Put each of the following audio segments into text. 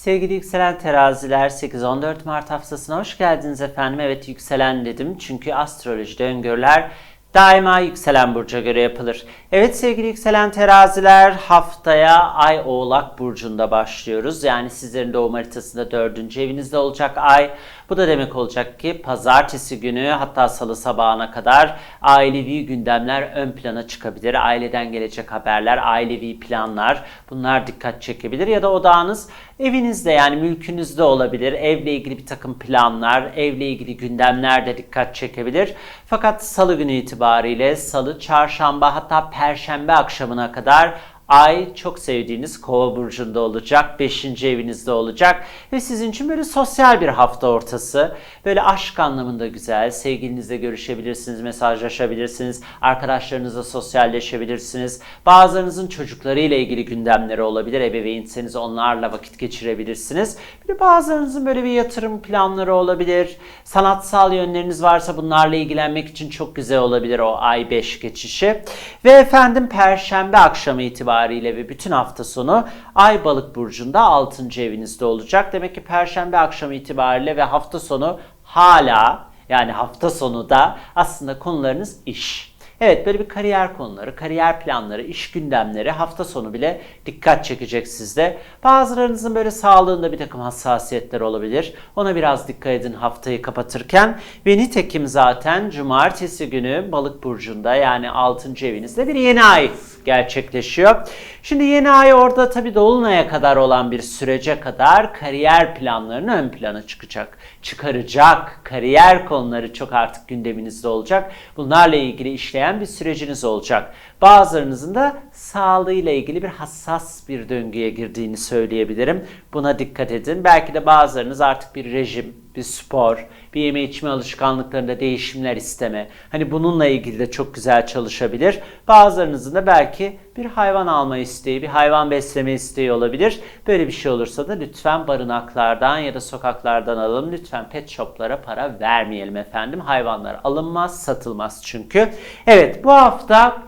Sevgili yükselen teraziler 8-14 Mart haftasına hoş geldiniz efendim. Evet yükselen dedim çünkü astrolojide öngörüler daima yükselen burca göre yapılır. Evet sevgili yükselen teraziler haftaya Ay Oğlak Burcu'nda başlıyoruz. Yani sizlerin doğum haritasında dördüncü evinizde olacak Ay. Bu da demek olacak ki pazartesi günü hatta salı sabahına kadar ailevi gündemler ön plana çıkabilir. Aileden gelecek haberler, ailevi planlar bunlar dikkat çekebilir. Ya da odağınız evinizde yani mülkünüzde olabilir. Evle ilgili bir takım planlar, evle ilgili gündemler de dikkat çekebilir. Fakat salı günü itibariyle salı, çarşamba hatta perşembe akşamına kadar Ay çok sevdiğiniz kova burcunda olacak. 5. evinizde olacak. Ve sizin için böyle sosyal bir hafta ortası. Böyle aşk anlamında güzel. Sevgilinizle görüşebilirsiniz, mesajlaşabilirsiniz. Arkadaşlarınızla sosyalleşebilirsiniz. Bazılarınızın çocuklarıyla ilgili gündemleri olabilir. Ebeveynseniz onlarla vakit geçirebilirsiniz. De bazılarınızın böyle bir yatırım planları olabilir. Sanatsal yönleriniz varsa bunlarla ilgilenmek için çok güzel olabilir o ay 5 geçişi. Ve efendim perşembe akşamı itibariyle ve bütün hafta sonu Ay Balık burcunda 6. evinizde olacak. Demek ki perşembe akşamı itibariyle ve hafta sonu hala yani hafta sonu da aslında konularınız iş. Evet böyle bir kariyer konuları, kariyer planları, iş gündemleri hafta sonu bile dikkat çekecek sizde. Bazılarınızın böyle sağlığında bir takım hassasiyetler olabilir. Ona biraz dikkat edin haftayı kapatırken. Ve nitekim zaten cumartesi günü balık burcunda yani 6. evinizde bir yeni ay gerçekleşiyor. Şimdi yeni ay orada tabii dolunaya kadar olan bir sürece kadar kariyer planlarını ön plana çıkacak. Çıkaracak. Kariyer konuları çok artık gündeminizde olacak. Bunlarla ilgili işleyen bir süreciniz olacak. Bazılarınızın da sağlığıyla ilgili bir hassas bir döngüye girdiğini söyleyebilirim. Buna dikkat edin. Belki de bazılarınız artık bir rejim, bir spor, bir yeme içme alışkanlıklarında değişimler isteme. Hani bununla ilgili de çok güzel çalışabilir. Bazılarınızın da belki bir hayvan alma isteği, bir hayvan besleme isteği olabilir. Böyle bir şey olursa da lütfen barınaklardan ya da sokaklardan alalım. Lütfen pet shoplara para vermeyelim efendim. Hayvanlar alınmaz, satılmaz çünkü. Evet bu hafta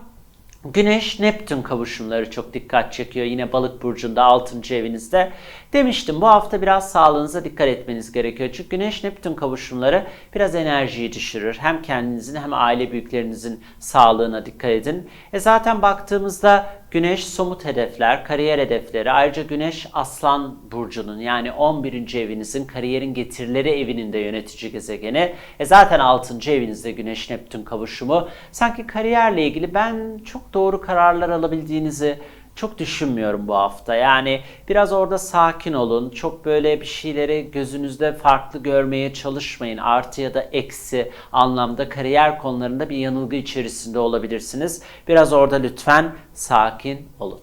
Güneş Neptün kavuşumları çok dikkat çekiyor. Yine balık burcunda 6. evinizde. Demiştim bu hafta biraz sağlığınıza dikkat etmeniz gerekiyor. Çünkü Güneş Neptün kavuşumları biraz enerjiyi düşürür. Hem kendinizin hem aile büyüklerinizin sağlığına dikkat edin. E zaten baktığımızda Güneş somut hedefler, kariyer hedefleri. Ayrıca Güneş Aslan burcunun yani 11. evinizin kariyerin getirileri evinin de yönetici gezegeni. E zaten 6. evinizde Güneş Neptün kavuşumu. Sanki kariyerle ilgili ben çok doğru kararlar alabildiğinizi çok düşünmüyorum bu hafta. Yani biraz orada sakin olun. Çok böyle bir şeyleri gözünüzde farklı görmeye çalışmayın. Artı ya da eksi anlamda kariyer konularında bir yanılgı içerisinde olabilirsiniz. Biraz orada lütfen sakin olun.